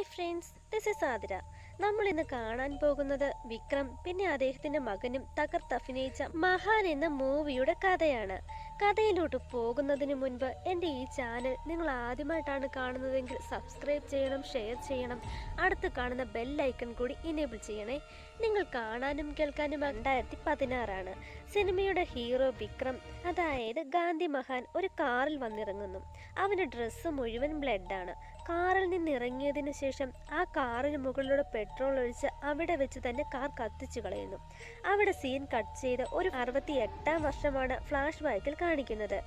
Hi friends this is Athira. നമ്മൾ ഇന്ന് കാണാൻ പോകുന്നത് വിക്രം പിന്നെ അദ്ദേഹത്തിന്റെ മകനും തകർത്തഭിനയിച്ച മഹാൻ എന്ന മൂവിയുടെ കഥയാണ്. കഥയിലോട്ട് പോകുന്നതിന് മുൻപ് എന്റെ ഈ ചാനൽ നിങ്ങൾ ആദ്യമായിട്ടാണ് കാണുന്നതെങ്കിൽ സബ്സ്ക്രൈബ് ചെയ്യണം ഷെയർ ചെയ്യണം. അടുത്ത് കാണുന്ന ബെല്ലൈക്കൺ കൂടി ഇനേബിൾ ചെയ്യണേ. നിങ്ങൾ കാണാനും കേൾക്കാനും രണ്ടായിരത്തി പതിനാറാണ് സിനിമയുടെ ഹീറോ വിക്രം അതായത് ഗാന്ധി മഹാൻ ഒരു കാറിൽ വന്നിറങ്ങുന്നു. അവന്റെ ഡ്രസ്സ് മുഴുവൻ ബ്ലഡാണ് കാറിൽ നിന്ന് ഇറങ്ങിയതിന് ശേഷം ആ കാറിന് മുകളിലൂടെ പെട്രോൾ ഒഴിച്ച് അവിടെ വെച്ച് തന്നെ കാർ കത്തിച്ചു കളയുന്നു. അവിടെ സീൻ കട്ട് ചെയ്ത് ഒരു അറുപത്തി എട്ടാം വർഷമാണ് ഫ്ലാഷ് ബാക്കിൽ കാണിക്കുന്നത്.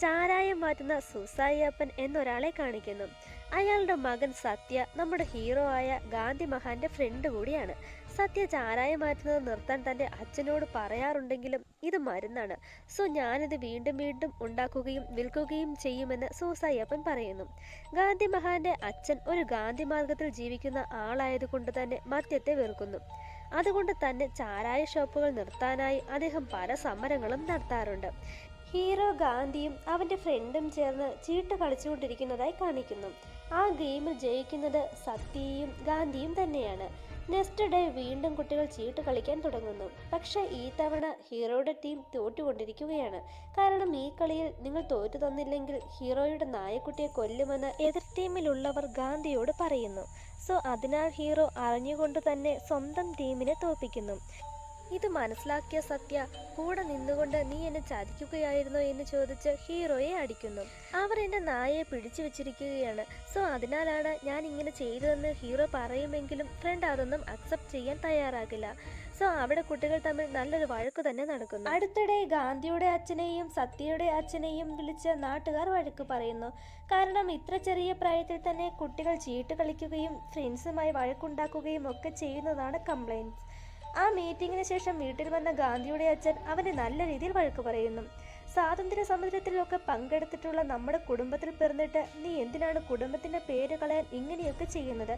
ചാരായം മാറ്റുന്ന സുസായിയപ്പൻ എന്നൊരാളെ കാണിക്കുന്നു. അയാളുടെ മകൻ സത്യ നമ്മുടെ ഹീറോ ആയ ഗാന്ധി മഹാന്റെ ഫ്രണ്ട് കൂടിയാണ്. സത്യ ചാരായം മാറ്റുന്നത് നിർത്താൻ തന്റെ അച്ഛനോട് പറയാറുണ്ടെങ്കിലും ഇത് മരുന്നാണ്. സോ ഞാനിത് വീണ്ടും വീണ്ടും ഉണ്ടാക്കുകയും വിൽക്കുകയും ചെയ്യുമെന്ന് സൂസായിയപ്പൻ പറയുന്നു. ഗാന്ധി മഹാന്റെ അച്ഛൻ ഒരു ഗാന്ധി മാർഗത്തിൽ ജീവിക്കുന്ന ആളായതുകൊണ്ട് തന്നെ മദ്യത്തെ വെറുക്കുന്നു. അതുകൊണ്ട് തന്നെ ചാരായ ഷോപ്പുകൾ നിർത്താനായി അദ്ദേഹം പല സമരങ്ങളും നടത്താറുണ്ട്. ഹീറോ ഗാന്ധിയും അവന്റെ ഫ്രണ്ടും ചേർന്ന് ചീട്ട് കളിച്ചുകൊണ്ടിരിക്കുന്നതായി കാണിക്കുന്നു. ആ ഗെയിമിൽ ജയിക്കുന്നത് സത്യയും ഗാന്ധിയും തന്നെയാണ്. നെക്സ്റ്റ് ഡേ വീണ്ടും കുട്ടികൾ ചീട്ട് കളിക്കാൻ തുടങ്ങുന്നു. പക്ഷേ ഈ തവണ ഹീറോയുടെ ടീം തോറ്റുകൊണ്ടിരിക്കുകയാണ്. കാരണം ഈ കളിയിൽ നിങ്ങൾ തോറ്റു തന്നില്ലെങ്കിൽ ഹീറോയുടെ നായക്കുട്ടിയെ കൊല്ലുമെന്ന് എതിർ ടീമിലുള്ളവർ ഗാന്ധിയോട് പറയുന്നു. സോ അതിനാൽ ഹീറോ അറിഞ്ഞുകൊണ്ട് തന്നെ സ്വന്തം ടീമിനെ തോൽപ്പിക്കുന്നു. ഇത് മനസ്സിലാക്കിയ സത്യ കൂടെ നിന്നുകൊണ്ട് നീ എന്നെ ചതിക്കുകയായിരുന്നോ എന്ന് ചോദിച്ച് ഹീറോയെ അടിക്കുന്നു. അവർ എന്റെ നായയെ പിടിച്ചു വെച്ചിരിക്കുകയാണ്. സോ അതിനാലാണ് ഞാൻ ഇങ്ങനെ ചെയ്തതെന്ന് ഹീറോ പറയുമെങ്കിലും ഫ്രണ്ട് അതൊന്നും അക്സെപ്റ്റ് ചെയ്യാൻ തയ്യാറാകില്ല. സോ അവിടെ കുട്ടികൾ തമ്മിൽ നല്ലൊരു വഴക്ക് തന്നെ നടക്കുന്നു. അടുത്തിടെ ഗാന്ധിയുടെ അച്ഛനെയും സത്യയുടെ അച്ഛനെയും വിളിച്ച് നാട്ടുകാർ വഴക്ക് പറയുന്നു. കാരണം ഇത്ര ചെറിയ പ്രായത്തിൽ തന്നെ കുട്ടികൾ ചീട്ട് കളിക്കുകയും ഫ്രണ്ട്സുമായി വഴക്കുണ്ടാക്കുകയും ഒക്കെ ചെയ്യുന്നതാണ് കംപ്ലൈന്റ്സ് ആ മീറ്റിംഗിന് ശേഷം വീട്ടിൽ വന്ന ഗാന്ധിയുടെ അച്ഛൻ അവനെ നല്ല രീതിയിൽ വഴക്ക് പറയുന്നു. സ്വാതന്ത്ര്യ സമരത്തിലൊക്കെ പങ്കെടുത്തിട്ടുള്ള നമ്മുടെ കുടുംബത്തിൽ പിറന്നിട്ട് നീ എന്തിനാണ് കുടുംബത്തിന്റെ പേര് കളയാൻ ഇങ്ങനെയൊക്കെ ചെയ്യുന്നത്?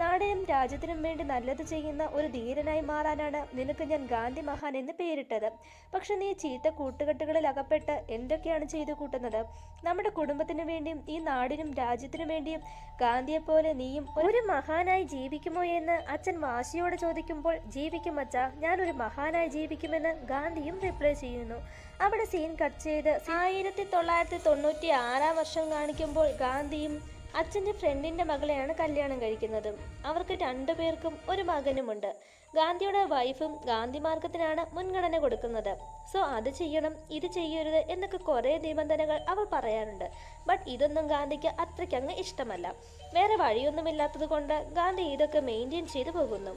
നാടിനും രാജ്യത്തിനും വേണ്ടി നല്ലത് ചെയ്യുന്ന ഒരു ധീരനായി മാറാനാണ് നിനക്ക് ഞാൻ ഗാന്ധി മഹാൻ എന്ന് പേരിട്ടത്. പക്ഷെ നീ ചീത്ത കൂട്ടുകെട്ടുകളിൽ അകപ്പെട്ട് എന്തൊക്കെയാണ് ചെയ്തു കൂട്ടുന്നത്? നമ്മുടെ കുടുംബത്തിനു വേണ്ടിയും ഈ നാടിനും രാജ്യത്തിനു വേണ്ടിയും ഗാന്ധിയെ പോലെ നീയും ഒരു മഹാനായി ജീവിക്കുമോ എന്ന് അച്ഛൻ വാശിയോടെ ചോദിക്കുമ്പോൾ ജീവിക്കും അച്ഛ ഞാനൊരു മഹാനായി ജീവിക്കുമെന്ന് ഗാന്ധിയും റിപ്ലൈ ചെയ്യുന്നു. അവിടെ സീൻ കട്ട് ചെയ്ത് ആയിരത്തി തൊള്ളായിരത്തി തൊണ്ണൂറ്റി ആറാം വർഷം കാണിക്കുമ്പോൾ ഗാന്ധിയും അച്ഛന്റെ ഫ്രണ്ടിന്റെ മകളെയാണ് കല്യാണം കഴിക്കുന്നത്. അവർക്ക് രണ്ടുപേർക്കും ഒരു മകനുമുണ്ട്. ഗാന്ധിയുടെ വൈഫും ഗാന്ധി മാർഗത്തിനാണ് മുൻഗണന കൊടുക്കുന്നത്. സോ അത് ചെയ്യണം ഇത് ചെയ്യരുത് എന്നൊക്കെ കുറേ നിബന്ധനകൾ അവൾ പറയാറുണ്ട്. ബട്ട് ഇതൊന്നും ഗാന്ധിക്ക് അത്രയ്ക്കങ്ങ് ഇഷ്ടമല്ല. വേറെ വഴിയൊന്നുമില്ലാത്തത് കൊണ്ട് ഗാന്ധി ഇതൊക്കെ മെയിന്റെയിൻ ചെയ്തു പോകുന്നു.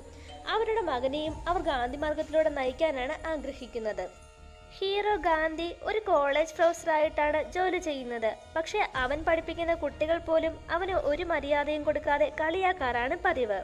അവരുടെ മകനെയും അവർ ഗാന്ധി മാർഗത്തിലൂടെ നയിക്കാനാണ് ആഗ്രഹിക്കുന്നത്. ഹീറോ ഗാന്ധി ഒരു കോളേജ് പ്രൊഫസറായിട്ടാണ് ജോലി ചെയ്യുന്നത്. പക്ഷേ അവൻ പഠിപ്പിക്കുന്ന കുട്ടികൾ പോലും അവന് ഒരു മര്യാദയും കൊടുക്കാതെ കളിയാക്കാറാണ് പതിവ്.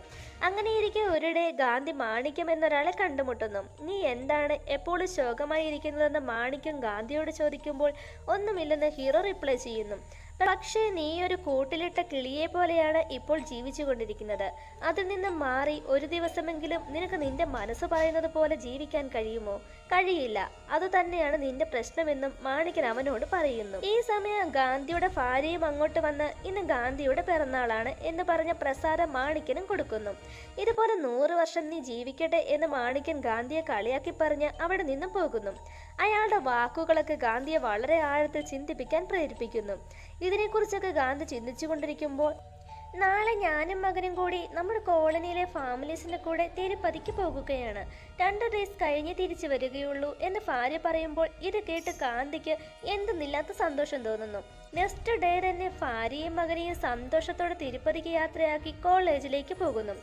അങ്ങനെയിരിക്കെ ഒരിടെ ഗാന്ധി മാണിക്യം എന്നൊരാളെ കണ്ടുമുട്ടുന്നു. നീ എന്താണ് എപ്പോഴും ശോകമായി ഇരിക്കുന്നതെന്ന് മാണിക്യം ഗാന്ധിയോട് ചോദിക്കുമ്പോൾ ഒന്നുമില്ലെന്ന് ഹീറോ റിപ്ലൈ ചെയ്യുന്നു. പക്ഷേ നീ ഒരു കൂട്ടിലിട്ട കിളിയെ പോലെയാണ് ഇപ്പോൾ ജീവിച്ചുകൊണ്ടിരിക്കുന്നത്. അതിൽ നിന്ന് മാറി ഒരു ദിവസമെങ്കിലും നിനക്ക് നിന്റെ മനസ്സ് പറയുന്നത് പോലെ ജീവിക്കാൻ കഴിയുമോ? കഴിയില്ല. അതുതന്നെയാണ് നിന്റെ പ്രശ്നമെന്നും മാണിക്കൻ അവനോട് പറയുന്നു. ഈ സമയം ഗാന്ധിയുടെ ഭാര്യയും അങ്ങോട്ട് വന്ന് ഇന്ന് ഗാന്ധിയുടെ പിറന്നാളാണ് എന്ന് പറഞ്ഞ പ്രസാദം മാണിക്കനും കൊടുക്കുന്നു. ഇതുപോലെ നൂറ് വർഷം നീ ജീവിക്കട്ടെ എന്ന് മാണിക്കൻ ഗാന്ധിയെ കളിയാക്കി പറഞ്ഞ് അവിടെ നിന്നും പോകുന്നു. അയാളുടെ വാക്കുകളൊക്കെ ഗാന്ധിയെ വളരെ ആഴത്തിൽ ചിന്തിപ്പിക്കാൻ പ്രേരിപ്പിക്കുന്നു. ഇതിനെക്കുറിച്ചൊക്കെ ഗാന്ധി ചിന്തിച്ചുകൊണ്ടിരിക്കുമ്പോൾ നാളെ ഞാനും മകനും കൂടി നമ്മുടെ കോളനിയിലെ ഫാമിലീസിന്റെ കൂടെ തിരുപ്പതിക്ക് പോകുകയാണ്. രണ്ട് ഡേയ്സ് കഴിഞ്ഞ് തിരിച്ചു വരികയുള്ളൂ എന്ന് ഭാര്യ പറയുമ്പോൾ ഇത് കേട്ട് കാന്തിക്ക് എന്തെന്നില്ലാത്ത സന്തോഷം തോന്നുന്നു. നെക്സ്റ്റ് ഡേ തന്നെ ഭാര്യയും മകനെയും സന്തോഷത്തോടെ തിരുപ്പതിക്ക് യാത്രയാക്കി കോളേജിലേക്ക് പോകുന്നു.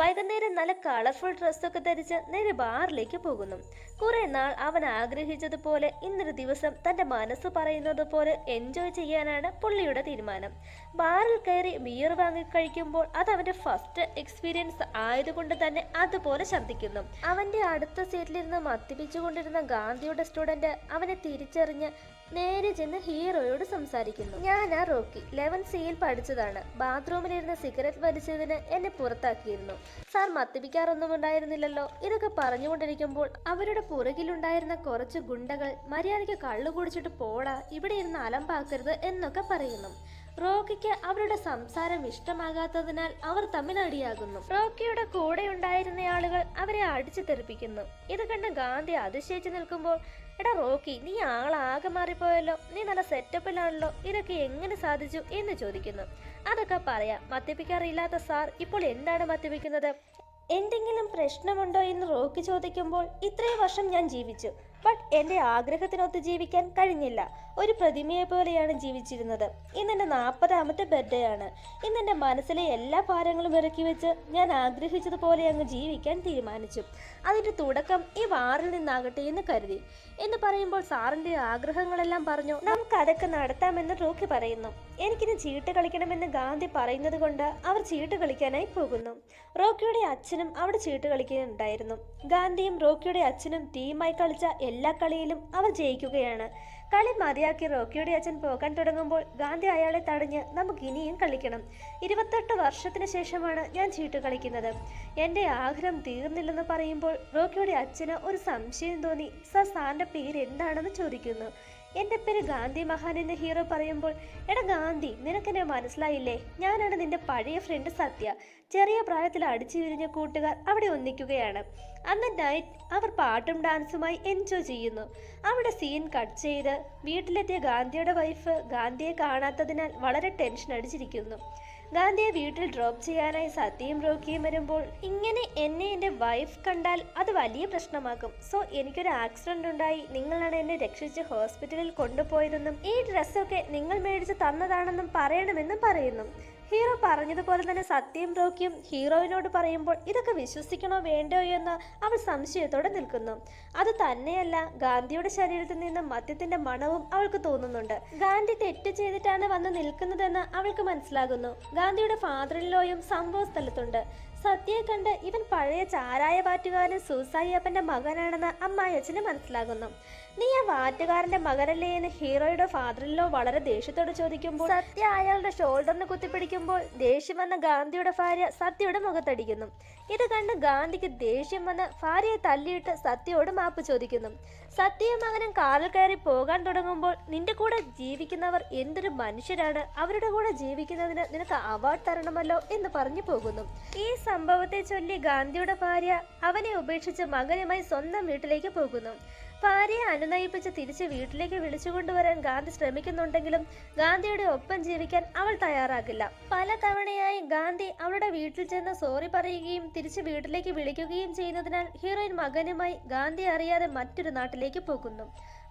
വൈകുന്നേരം നല്ല കളർഫുൾ ഡ്രസ്സൊക്കെ ധരിച്ച് നേരെ ബാറിലേക്ക് പോകുന്നു. കുറെ നാൾ അവൻ ആഗ്രഹിച്ചതുപോലെ ഇന്നൊരു ദിവസം തന്റെ മനസ്സ് പറയുന്നത് പോലെ എൻജോയ് ചെയ്യാനാണ് പുള്ളിയുടെ തീരുമാനം. ബാറിൽ കയറി ബിയർ വാങ്ങി കഴിക്കുമ്പോൾ അത് അവന്റെ ഫസ്റ്റ് എക്സ്പീരിയൻസ് ആയതുകൊണ്ട് തന്നെ അതുപോലെ ശബ്ദിക്കുന്നു. അവന്റെ അടുത്ത സീറ്റിലിരുന്ന് മദ്യപിച്ചുകൊണ്ടിരുന്ന ഗാന്ധിയുടെ സ്റ്റുഡന്റ് അവനെ തിരിച്ചറിഞ്ഞ് നേരെ ചെന്ന് ഹീറോയോട് സംസാരിക്കുന്നു ആ റോക്കി ലെവൻ സിയിൽ പഠിച്ചതാണ്. ബാത്റൂമിലിരുന്ന് സിഗരറ്റ് വലിച്ചതിന് എന്നെ പുറത്താക്കിയിരുന്നു. സാർ മദ്യപിക്കാറൊന്നും ഉണ്ടായിരുന്നില്ലല്ലോ. ഇതൊക്കെ പറഞ്ഞുകൊണ്ടിരിക്കുമ്പോൾ അവരുടെ പുറകിലുണ്ടായിരുന്ന കുറച്ച് ഗുണ്ടകൾ മര്യാദയ്ക്ക് കള്ളു കുടിച്ചിട്ട് പോടാ ഇവിടെ ഇരുന്ന് അലമ്പാക്കരുത് എന്നൊക്കെ പറയുന്നു. റോക്കിക്ക് അവരുടെ സംസാരം ഇഷ്ടമാകാത്തതിനാൽ അവർ തമ്മിൽ അടിയാകുന്നു റോക്കിയുടെ കൂടെ ഉണ്ടായിരുന്ന ആളുകൾ അവരെ അടിച്ചു തെറിപ്പിക്കുന്നു ഇത് കണ്ട് ഗാന്ധി അതിശയിച്ചു നിൽക്കുമ്പോൾ എടാ റോക്കി നീ ആളാകെ മാറിപ്പോയല്ലോ. നീ നല്ല സെറ്റപ്പിലാണല്ലോ. ഇതൊക്കെ എങ്ങനെ സാധിച്ചു എന്ന് ചോദിക്കുന്നു. അതൊക്കെ പറയാം. മദ്യപിക്കാറില്ലാത്ത സാർ ഇപ്പോൾ എന്താണ് മദ്യപിക്കുന്നത്? എന്തെങ്കിലും പ്രശ്നമുണ്ടോ എന്ന് റോക്കി ചോദിക്കുമ്പോൾ ഇത്രയും വർഷം ഞാൻ ജീവിച്ചു. ബട്ട് എന്റെ ആഗ്രഹത്തിനൊത്ത് ജീവിക്കാൻ കഴിഞ്ഞില്ല. ഒരു പ്രതിമയെ പോലെയാണ് ജീവിച്ചിരുന്നത്. ഇന്നെന്റെ നാൽപ്പതാമത്തെ ബർത്ത്ഡേ ആണ്. ഇന്നെന്റെ മനസ്സിലെ എല്ലാ ഭാരങ്ങളും ഇറക്കി വെച്ച് ഞാൻ ആഗ്രഹിച്ചതുപോലെ അങ്ങ് ജീവിക്കാൻ തീരുമാനിച്ചു. അതിന്റെ തുടക്കം ഈ വാറിൽ നിന്നാകട്ടെ എന്ന് കരുതി. എന്ന് പറയുമ്പോൾ സാറിന്റെ ആഗ്രഹങ്ങളെല്ലാം പറഞ്ഞു നമുക്ക് അതൊക്കെ നടത്താമെന്ന് റോക്കി പറയുന്നു. എനിക്കിനി ചീട്ട് കളിക്കണമെന്ന് ഗാന്ധി പറയുന്നത് കൊണ്ട് അവർ ചീട്ട് കളിക്കാനായി പോകുന്നു. റോക്കിയുടെ അച്ഛനും അവിടെ ചീട്ട് കളിക്കുന്നുണ്ടായിരുന്നു. ഗാന്ധിയും റോക്കിയുടെ അച്ഛനും ടീമായി കളിച്ച എല്ലാ കളിയിലും അവർ ജയിക്കുകയാണ്. കളി മതിയാക്കി റോക്കിയുടെ അച്ഛൻ പോകാൻ തുടങ്ങുമ്പോൾ ഗാന്ധി അയാളെ തടഞ്ഞ് നമുക്ക് ഇനിയും കളിക്കണം. ഇരുപത്തെട്ട് വർഷത്തിന് ശേഷമാണ് ഞാൻ ചീട്ട് കളിക്കുന്നത്. എന്റെ ആഗ്രഹം തീർന്നില്ലെന്ന് പറയുമ്പോൾ റോക്കിയുടെ അച്ഛന് ഒരു സംശയം തോന്നി. സർ സാറിന്റെ പേര് എന്താണെന്ന് ചോദിക്കുന്നു. എന്റെ പേര് ഗാന്ധി മഹാൻ എന്ന് ഹീറോ പറയുമ്പോൾ എടാ ഗാന്ധി നിനക്കെന്നെ മനസ്സിലായില്ലേ? ഞാനാണ് നിന്റെ പഴയ ഫ്രണ്ട് സത്യ. ചെറിയ പ്രായത്തിൽ അടിച്ചു വിരിഞ്ഞ കൂട്ടുകാർ അവിടെ ഒന്നിക്കുകയാണ്. അന്ന് നൈറ്റ് അവർ പാട്ടും ഡാൻസുമായി എൻജോയ് ചെയ്യുന്നു. അവിടെ സീൻ കട്ട് ചെയ്ത് വീട്ടിലെത്തിയ ഗാന്ധിയുടെ വൈഫ് ഗാന്ധിയെ കാണാത്തതിനാൽ വളരെ ടെൻഷൻ അടിച്ചിരിക്കുന്നു. ഗാന്ധിയെ വീട്ടിൽ ഡ്രോപ്പ് ചെയ്യാനായി സത്യയും റോക്കിയും വരുമ്പോൾ ഇങ്ങനെ എന്നെ എന്റെ വൈഫ് കണ്ടാൽ അത് വലിയ പ്രശ്നമാക്കും. സോ എനിക്കൊരു ആക്സിഡന്റ് ഉണ്ടായി. നിങ്ങളാണ് എന്നെ രക്ഷിച്ച് ഹോസ്പിറ്റലിൽ കൊണ്ടുപോയതെന്നും ഈ ഡ്രസ്സൊക്കെ നിങ്ങൾ മേടിച്ച് തന്നതാണെന്നും പറയണമെന്നും പറയുന്നു. ഹീറോ പറഞ്ഞതുപോലെ തന്നെ സത്യം റോക്കിയും ഹീറോയിനോട് പറയുമ്പോൾ ഇതൊക്കെ വിശ്വസിക്കണോ വേണ്ടോ എന്ന് അവൾ സംശയത്തോടെ നിൽക്കുന്നു. അത് തന്നെയല്ല ഗാന്ധിയുടെ ശരീരത്തിൽ നിന്ന് മദ്യത്തിന്റെ മണവും അവൾക്ക് തോന്നുന്നുണ്ട്. ഗാന്ധി തെറ്റ് ചെയ്തിട്ടാണ് വന്ന് നിൽക്കുന്നതെന്ന് അവൾക്ക് മനസ്സിലാകുന്നു. ഗാന്ധിയുടെ ഫാദറിലോയും സംഭവ സ്ഥലത്തുണ്ട്. സത്യയെ കണ്ട് ഇവൻ പഴയ ചാരായ പാറ്റുകാരൻ സൂസായി അപ്പന്റെ മകനാണെന്ന് അമ്മായച്ചന് മനസ്സിലാകുന്നു. നീ ആ വാറ്റുകാരന്റെ മകനല്ലേ എന്ന് ഹീറോയുടെ ഫാദറിലോ വളരെ ദേഷ്യത്തോട് ചോദിക്കുമ്പോൾ സത്യ അയാളുടെ ഷോൾഡറിന് കുത്തിപ്പിടിക്കുമ്പോൾ ദേഷ്യം വന്ന ഗാന്ധിയുടെ ഭാര്യ സത്യയുടെ മുഖത്തടിക്കുന്നു. ഇത് കണ്ട് ഗാന്ധിക്ക് ദേഷ്യം വന്ന് ഭാര്യയെ തല്ലിയിട്ട് സത്യയോട് മാപ്പ് ചോദിക്കുന്നു. സത്യയും മകനും കാറിൽ കയറി പോകാൻ തുടങ്ങുമ്പോൾ നിന്റെ കൂടെ ജീവിക്കുന്നവർ എന്തൊരു മനുഷ്യരാണ്. അവരുടെ കൂടെ ജീവിക്കുന്നതിന് നിനക്ക് അവാർഡ് തരണമല്ലോ എന്ന് പറഞ്ഞു പോകുന്നു. ഈ സംഭവത്തെ ചൊല്ലി ഗാന്ധിയുടെ ഭാര്യ അവനെ ഉപേക്ഷിച്ച് മകനുമായി സ്വന്തം വീട്ടിലേക്ക് പോകുന്നു. ഭാര്യയെ അനുനയിപ്പിച്ച് തിരിച്ച് വീട്ടിലേക്ക് വിളിച്ചുകൊണ്ടുവരാൻ ഗാന്ധി ശ്രമിക്കുന്നുണ്ടെങ്കിലും ഗാന്ധിയുടെ ഒപ്പം ജീവിക്കാൻ അവൾ തയ്യാറാകില്ല. പല തവണയായി ഗാന്ധി അവളുടെ വീട്ടിൽ ചെന്ന് സോറി പറയുകയും തിരിച്ച് വീട്ടിലേക്ക് വിളിക്കുകയും ചെയ്യുന്നതിനാൽ ഹീറോയിൻ മകനുമായി ഗാന്ധി അറിയാതെ മറ്റൊരു നാട്ടിലേക്ക് പോകുന്നു.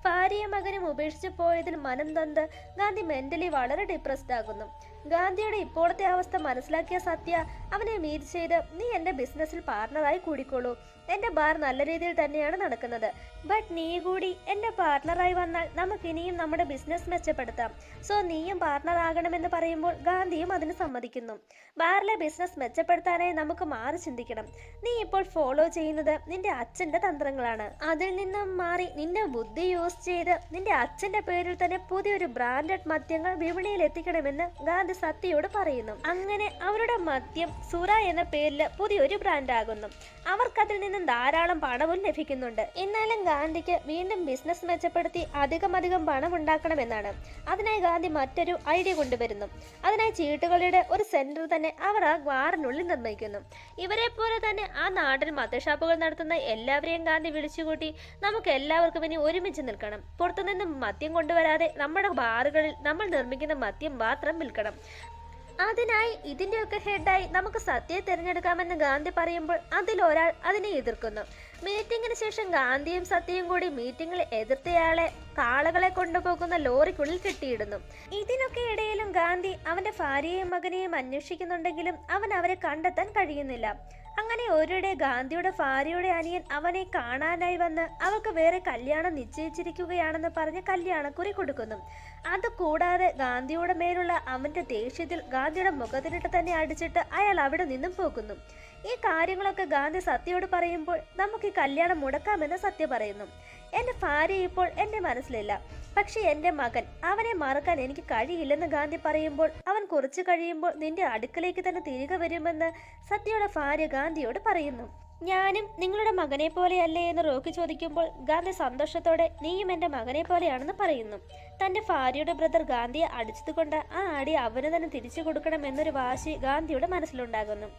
ഭാര്യയും മകനും ഉപേക്ഷിച്ചു പോയതിൽ മനം തന്ത് ഗാന്ധി മെന്റലി വളരെ ഡിപ്രസ്ഡ് ആകുന്നു. ഗാന്ധിയുടെ ഇപ്പോഴത്തെ അവസ്ഥ മനസ്സിലാക്കിയ സത്യ അവനെ മീറ്റ് ചെയ്ത് നീ എന്റെ ബിസിനസ്സിൽ പാർട്ണറായി കൂടിക്കോളൂ. എന്റെ ബാർ നല്ല രീതിയിൽ തന്നെയാണ് നടക്കുന്നത്. ബട്ട് നീ കൂടി എന്റെ പാർട്ണറായി വന്നാൽ നമുക്ക് ഇനിയും നമ്മുടെ ബിസിനസ് മെച്ചപ്പെടുത്താം. സോ നീയും പാർട്ണർ ആകണമെന്ന് പറയുമ്പോൾ ഗാന്ധിയും അതിന് സമ്മതിക്കുന്നു. ബാറിലെ ബിസിനസ് മെച്ചപ്പെടുത്താനായി നമുക്ക് മാറി ചിന്തിക്കണം. നീ ഇപ്പോൾ ഫോളോ ചെയ്യുന്നത് നിന്റെ അച്ഛന്റെ തന്ത്രങ്ങളാണ്. അതിൽ നിന്നും മാറി നിന്റെ ബുദ്ധി യൂസ് ചെയ്ത് നിന്റെ അച്ഛന്റെ പേരിൽ തന്നെ പുതിയൊരു ബ്രാൻഡഡ് മദ്യങ്ങൾ വിപണിയിൽ എത്തിക്കണമെന്ന് ഗാന്ധി സത്യയോട് പറയുന്നു. അങ്ങനെ അവരുടെ മദ്യം സുറ എന്ന പേരിൽ പുതിയൊരു ബ്രാൻഡ് ആകുന്നു. അവർക്കതിൽ നിന്നും ധാരാളം പണവും ലഭിക്കുന്നുണ്ട്. എന്നാലും ഗാന്ധിക്ക് വീണ്ടും ബിസിനസ് മെച്ചപ്പെടുത്തി അധികം അധികം പണം ഉണ്ടാക്കണമെന്നാണ് അതിനായി ഗാന്ധി മറ്റൊരു ഐഡിയ കൊണ്ടുവരുന്നു. അതിനായി ചീട്ടുകളിയുടെ ഒരു സെന്റർ തന്നെ അവർ ആ വാറിനുള്ളിൽ നിർമ്മിക്കുന്നു. ഇവരെ പോലെ തന്നെ ആ നാട്ടിൽ മദ്യഷാപ്പുകൾ നടത്തുന്ന എല്ലാവരെയും ഗാന്ധി വിളിച്ചുകൂട്ടി നമുക്ക് എല്ലാവർക്കും ഇനി ഒരുമിച്ച് നിൽക്കണം. പുറത്തുനിന്നും മദ്യം കൊണ്ടുവരാതെ നമ്മുടെ ബാറുകളിൽ നമ്മൾ നിർമ്മിക്കുന്ന മദ്യം മാത്രം വിൽക്കണം. അതിനായി ഇതിന്റെയൊക്കെ ഹെഡായി നമുക്ക് സത്യയെ തിരഞ്ഞെടുക്കാമെന്ന് ഗാന്ധി പറയുമ്പോൾ അതിൽ ഒരാൾ അതിനെ എതിർക്കുന്നു. മീറ്റിംഗിന് ശേഷം ഗാന്ധിയും സത്യയും കൂടി മീറ്റിംഗിൽ എതിർത്തയാളെ കാളകളെ കൊണ്ടുപോകുന്ന ലോറിക്കുള്ളിൽ കെട്ടിയിടുന്നു. ഇതിനൊക്കെ ഇടയിലും ഗാന്ധി അവന്റെ ഭാര്യയെയും മകനെയും അന്വേഷിക്കുന്നുണ്ടെങ്കിലും അവൻ അവരെ കണ്ടെത്താൻ കഴിയുന്നില്ല. അങ്ങനെ ഒരിടെ ഗാന്ധിയുടെ ഭാര്യയുടെ അനിയൻ അവനെ കാണാനായി വന്ന് അവൾക്ക് വേറെ കല്യാണം നിശ്ചയിച്ചിരിക്കുകയാണെന്ന് പറഞ്ഞ് കല്യാണക്കുറി കൊടുക്കുന്നു. അത് കൂടാതെ ഗാന്ധിയുടെ മേലുള്ള അവന്റെ ദേഷ്യത്തിൽ ഗാന്ധിയുടെ മുഖത്തിനിട്ട് തന്നെ അടിച്ചിട്ട് അയാൾ അവിടെ നിന്നും പോകുന്നു. ഈ കാര്യങ്ങളൊക്കെ ഗാന്ധി സത്യയോട് പറയുമ്പോൾ നമുക്ക് ഈ കല്യാണം മുടക്കാമെന്ന് സത്യ പറയുന്നു. എന്റെ ഭാര്യ ഇപ്പോൾ എന്റെ മനസ്സിലില്ല. പക്ഷെ എന്റെ മകൻ അവനെ മറക്കാൻ എനിക്ക് കഴിയില്ലെന്ന് ഗാന്ധി പറയുമ്പോൾ അവൻ കുറച്ചു കഴിയുമ്പോൾ നിന്റെ അടുക്കലേക്ക് തന്നെ തിരികെ വരുമെന്ന് സത്യയുടെ ഭാര്യ ഗാന്ധിയോട് പറയുന്നു. ഞാനും നിങ്ങളുടെ മകനെ പോലെയല്ലേ എന്ന് റോക്കി ചോദിക്കുമ്പോൾ ഗാന്ധി സന്തോഷത്തോടെ നീയും എന്റെ മകനെ പോലെയാണെന്ന് പറയുന്നു. തന്റെ ഭാര്യയുടെ ബ്രദർ ഗാന്ധിയെ അടിച്ചതുകൊണ്ട് ആ അടി അവന് തന്നെ തിരിച്ചു കൊടുക്കണം എന്നൊരു വാശി ഗാന്ധിയുടെ മനസ്സിലുണ്ടാകുന്നു.